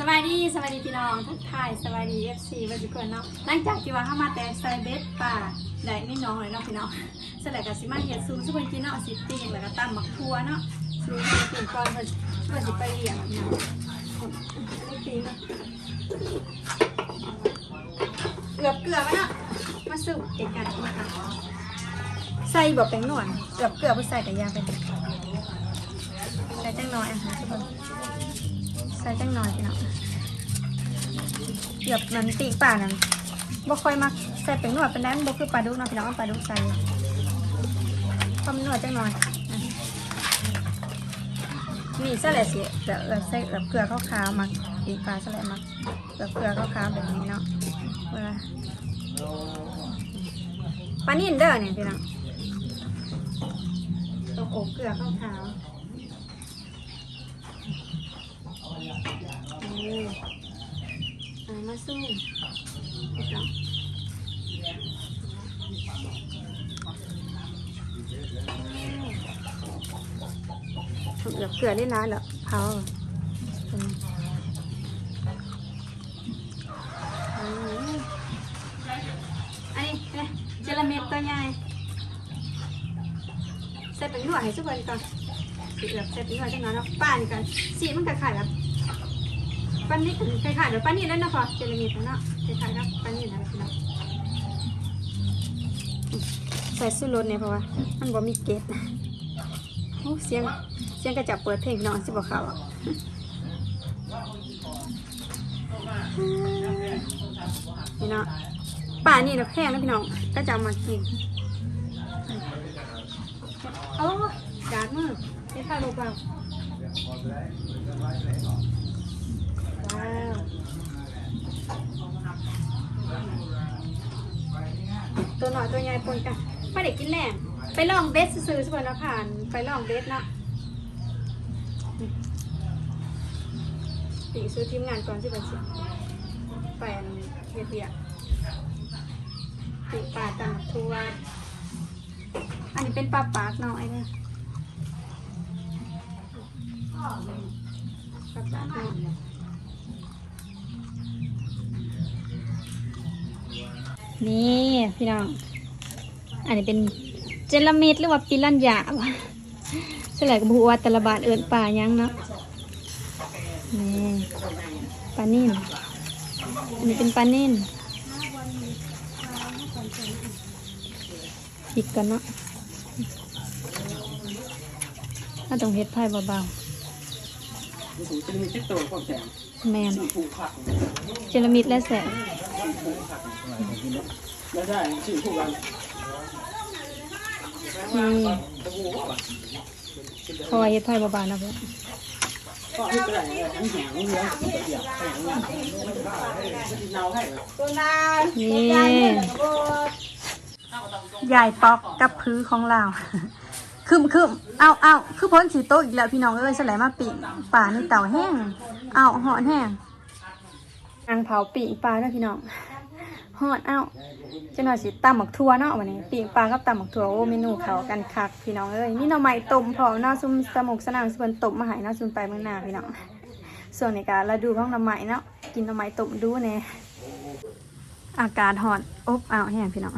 สวัสดีสวัสดีพี่น้องทุกท่ายสวัสดีเอฟซีวันทุกคนเนาะหลังจากที่ว่าเข้ามาแต่ไซเบสป่าได้ไม่น้องเลยเนาะพี่น้องสลัดกับซิมาเฮียซูสุพรรณกินเนาะสิปีแล้วก็ตำหมักทัวเนาะซูสิปีก่อนเพิ่นเพิ่นสิไปเลี้ยงเนาะไม่ปีเนาะเกือบเกือบแล้วเนาะมาสู่เอกกันนะคะใส่บอกแป้งนวลเกือบเกือบไปใส่กับยาไปใส่จังน้อยอะทุกคน ใส่จังหน่อยพี่น้องเกือบมันตีป่านั่นบ่ค่อยมักใส่เป็นหนวดเป็นแดนบ่คือปลาดุกเนาะพี่น้องปลาดุกใส่ความนวดจังหน่อยนี่สลัดสิเดี๋ยวเอใส่แบบเกลือขาวๆมักตีปลาสลัดมักแบบเกลือขาวๆแบบนี้เนาะเวลาปลานิ่นเด้อเนี่ยพี่น้องต้องอบเกลือขาวๆ นี่ เอามาสู้เกเหลือเกลือได้ร้านเหรอเผาอืมอืมอันนี้เลยเจลาเม็ดตัวใหญ่ใส่เป็นหนวดให้สุกคนก่อนเหลือใส่เป็นหนวดจังหน่อยเนาะป้านี่กันสีมันคล้ายแบบ ปันนี่คล้ายๆเดี๋ยวปันนี่นั่นนะพอเจลมีดเนาะคล้ายๆครับปันนี่นะพี่น้องใส่สู้รถเนี่ยเพราะว่ามันบ่มีเกตโอ้เสียงเสียงกระจับเปิดเพลงน้องสิบอกเขาอะพี่น้องป่านี่นะแพงนะพี่น้องก็จะเอามากินโอ้ดาดมือใช้ข้าวโลเปล่าว้า ตัวหน่อยตัวใหญ่ปนกันไม่ได้กินแหลมไปลองเบสซื้อสมนะผ่าน ไปลองเบสนะติซื้อทีมงานก่อนที่เป็นสิไปนเฮียเตียติปลาตังทัวอันนี้เป็นปลาปากน้อยเนี่ยปลาปากน้อย นี่พี่น้อง อันนี้เป็นเจลามิดหรือว่าปิรันยาวะสลายกับบัวาแต่ละบาทเอิญป่ายังเนาะนี่ปลานิ่นอันนี้เป็นปลานิ่นผิดกันเนาะถ้าต้องเฮ็ดไพ่เบาจะมีชิดตัวความแสงๆแมนผูกผักเจลามิดและแสง แล้วได้ชื่อผูกกันนี่คอยเฮ็ดไพ่เบาๆนะเพื่อนก็ที่กระไรทั้งแหงทั้งเนื้อเดียวแหงเนื้อเนาให้นี่ใหญ่ปอกกับพื้นของเราคืมคืมเอาเอาคือพ้นสีโต๊ะอีกแล้วพี่น้องเอ้ยสลายมาปีป่านี่เต่าแห้งเอาหอนแห้ง นางเผาปีกปลาเด้อพี่น้องหอดเอาจะหน่อยสิตำหมักทั่วเนาะวันนี้ปีกปลากับตำหมักทั่วโอ้เมนูเขากันคักพี่น้องเอ้ยนี่หน่อไม้ต้มพร้อมเนาะซุ่มสมุกสนานสุพรรณต้มมาหายเนาะซุ่มไปเมืองนาพี่น้องส่วนในการเราดูของหน่อไม้เนาะกินหน่อไม้ต้มดูเนี่ยอากาศหอนอบอ้าวแห้งพี่น้อง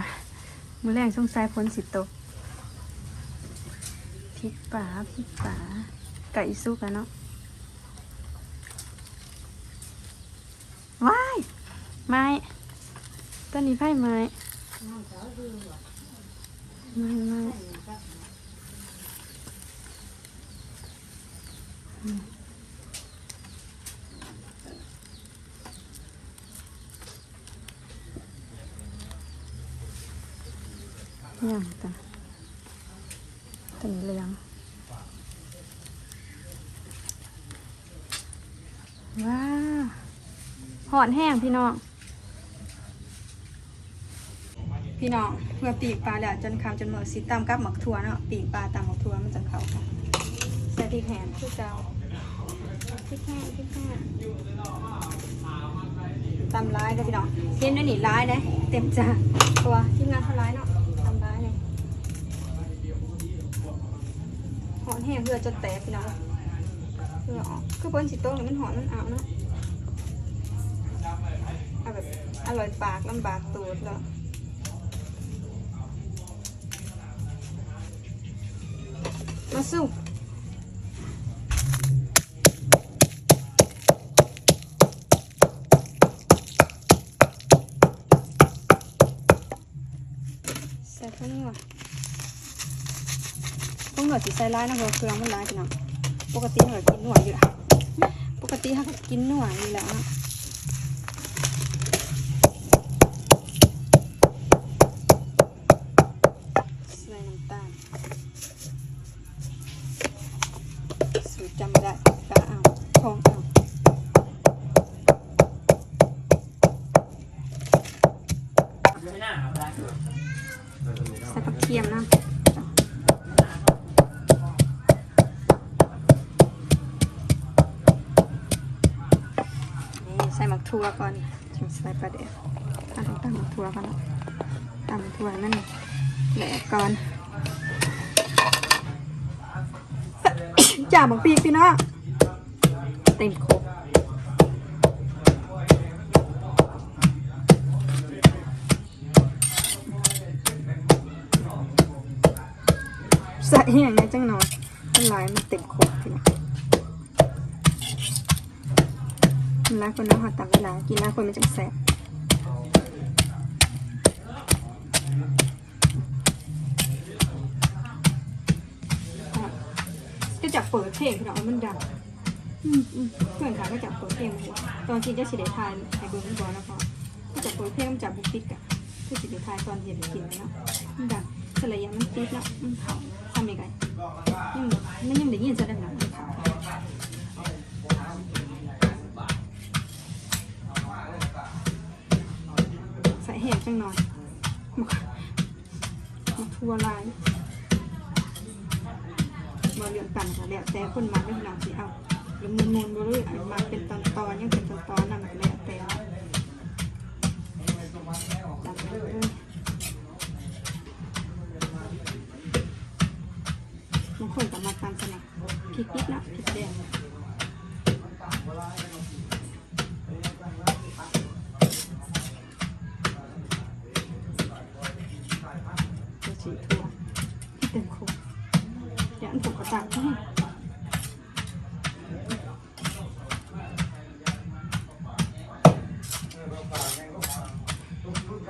มือแรงสงสัยพ้นสิตกพริกป่าพริกป่าไก่ซุกอะเนาะว้าย ไม้ต้นนี้ไผ่ไม้ไม้ไม้อืมย่างตัวตันเหลืองว้าหอนแห้งพี่น้อง พี่น้องเมื่อปีกปลาแล้วจนคำจนเหมือสีตามกับหมักถั่วเนาะปีกปลาตามหมักถั่วมันจะเข้ากันใส่พริกแห้งคือเจ้าพริกแห้งพริกแห้งตำร้ายเด้อพี่น้องเห็นด้วยนี่ร้ายเด้เต็มจานตัวทีมงานเขาร้ายเนาะตำร้ายเลยหอนแห้งเพื่อจะแตกพี่น้องเพื่อออกคือพ้นสีโต้งเนี่ยมันหอนมันเอาเนาะเอาแบบอร่อยปากลำบากตูดแล้ว มาสู้ใส่ข้างหัวข้างหัวสีใส่ร้ายนะหัวเครื่องมันร้ายพี่น้องปกติเรากินหนวดอยู่ละปกติเรากินหนวดอยู่แล้วเนาะใส่น้ำตาล สูตรจำไม่ได้กะเอาทองเอาใส่ ผักเทียมนะนี่ใส่หมักทั่วก่อนถึงใส่ปลาเดี๋ยวถ้าต้องตั้งหมักทั่วก่อนนะตั้งหมักทั่วให้มันแหลกก่อนจ่าบักปีกพี่น้องเต็มโค มันลายมันเต็มโคกพี่น้องกินร้านคนน้ำหอดตามเวลากินร้านคนมันจังแซ่บก็จับเปิดเพลงพี่น้องมันดังเพื่อนขาก็จับเปิดเพลงหัวตอนที่จะสิเดทายไอ้เบิร์นบอลนะพอก็จับเปิดเพลงมันจับบุกติดกันคือสิเดทายตอนเย็นกินเนาะมันดังสลายยังมันติดเนาะมันเผาทำยังไง ยังมันยังได้ยินจะได้หนังมันเผาใส่แห้งจังหน่อยมาทัวลายมาเรื่องกันค่ะแล้วแต่คนมาไม่หนังสิเอาหรือมูลมูลบ่รู้อันมาเป็นตอนตอนยังเป็นตอนตอนนั่นก็แล้วแต่ตัดเลย ริกนิดนะพริกแดงจะสีทั่วที่เต็มโคกเดี๋ยวอันผมกระตักให้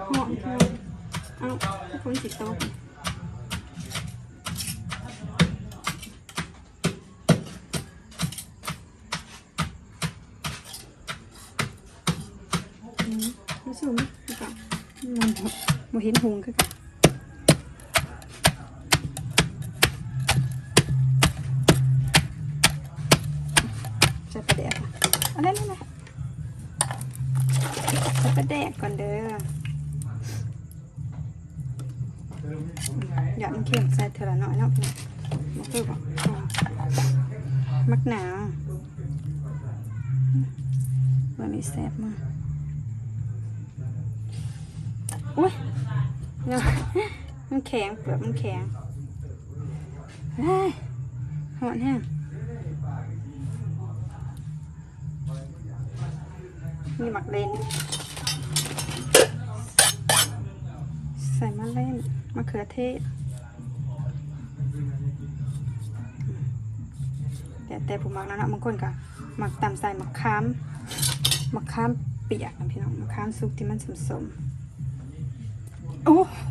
หอมเธอเอาคนสิโต เห็นหงคือกันใส่ปลาแดกค่ะเอาได้เลยใส่ปลาแดกก่อนเด้ออย่ามันเค็มใส่เท่าละหน่อยเนาะพี่มาคือบอกมักหนาววันนี้แซ่บมาก อุ้ยนาะมันแข็งเปลือกมันแข็งฮ้ยหอนแห้งมีหมักเลนใส่มะเล่นมะเขือเทศแต่แต่ผมมักแล้วนะบางคนก็หมักตามใส่มะขามหมะขามเปียกนะพี่น้องหมะขามซุปที่มันสมๆ โอ้โห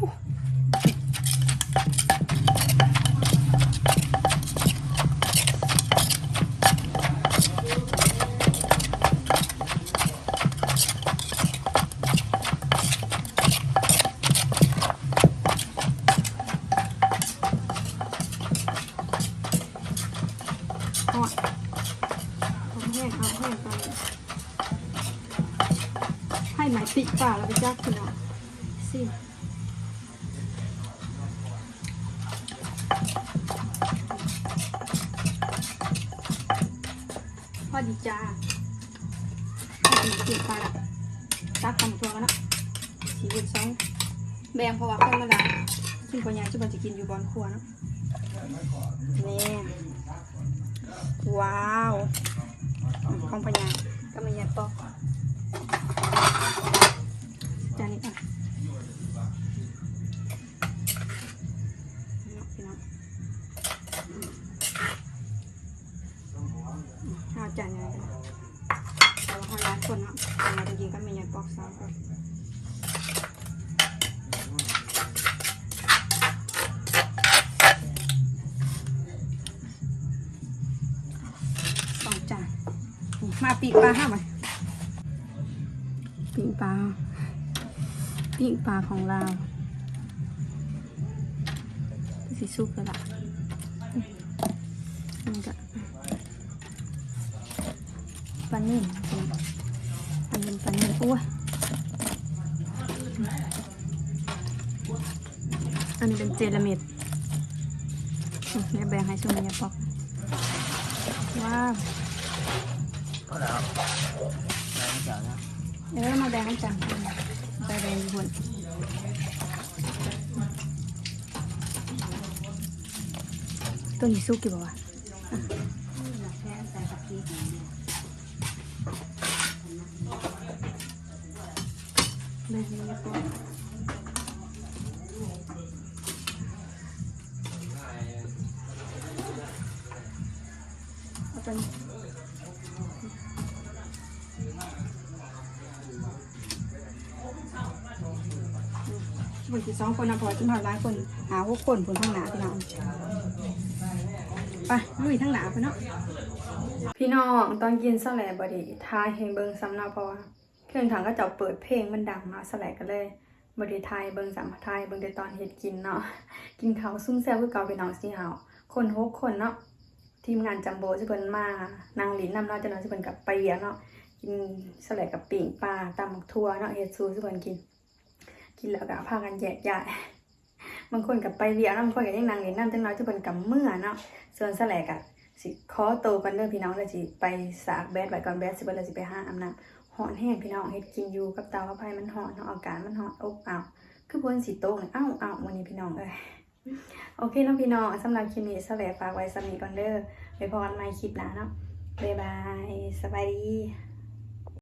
เอเอาแห้งเอาแห้ไปให้หมายติป่าเราไปจักพี่น้อง ตักตำตัวกันนะสีเวดสองแบ่งพรว่าคนมาลายซึ่งปัญญาจุบันจะกินอยู่บอนครัวเนาะนี่ว้าวของปัญญากำลังยัดปอกจานนี้ก่อนเอาจานนี้กั คนเนาะเราจะกินก็มีอย่างปอกซอสก่อนสองจานมาปีกปลาห้าไหมปีกปลาปีกปลาของเราสิซุปแล้วล่ะมันก็ปลานิ่ม ป็นปลานิ่มอ้วยอันนี้เป็นเจลามิดเนี่ยแบ่งให้ชมยาปอกว้าวก็แล้วแรงจังนะเดี๋ยวเรามาแบ่งกันจังไปแบ่งอยู่บนตัวนี้ซุกกี่บ่วะ เอาตัวนี้บางทีสองคนนะพอจะมาหลายคนหาหกคนผลทั้งหนาพี่น้องไปลุยทั้งหนาไปเนาะพี่น้องตอนกินสแลบบดีทายให้เบิงซ้ำเนาะเพราะว่าเครื่องถังก็จะเปิดเพลงมันดังเนาะสแลกันเลยบดีทายเบิงสามทายเบิงแต่ตอนเฮ็ดกินเนาะกินเขาวซุ่มแซ่บคือเก่าพี่น้องสิเฮาคนหกคนเนาะ ทีมงานจัมโบ้สิเพิ่นมานางหลินนำเนาะจังนั้นสิเพิ่นกับไปเวียเนาะกินสแลบกับปิ่งปลาตำหมกทั่วเนาะเฮ็ดซูสิเพิ่นกิน กินแล้วก็พากันแยกย้ายบางคนกับไปเรียนบางคนกับยังนางเรียนนั่นจังน้อยจะเป็นกับเมื่อเนาะส่วนสแลกอะสิขอโตกันเด้อพี่น้องเลยสิไปสากแบดไว้ก่อนแบดสิเบิ่เลยสิไปหาอาบน้ำหอนแห้งพี่น้องเฮ็ดกินอยู่กับเตากับไฟมันหอนเนาะอากาศมันหอนอบอ้าวคือบนสีโต๊ะเนี่ยอ้าวอ้าววันนี้พี่น้องเอ้ย โอเคน้องพี่น้องสำหรับคลิปนี้สแลกฝากไว้สำหรับนีก่อนเด้อไปพอกันใหม่คลิปหน้าเนาะบ๊ายบาย สบายดี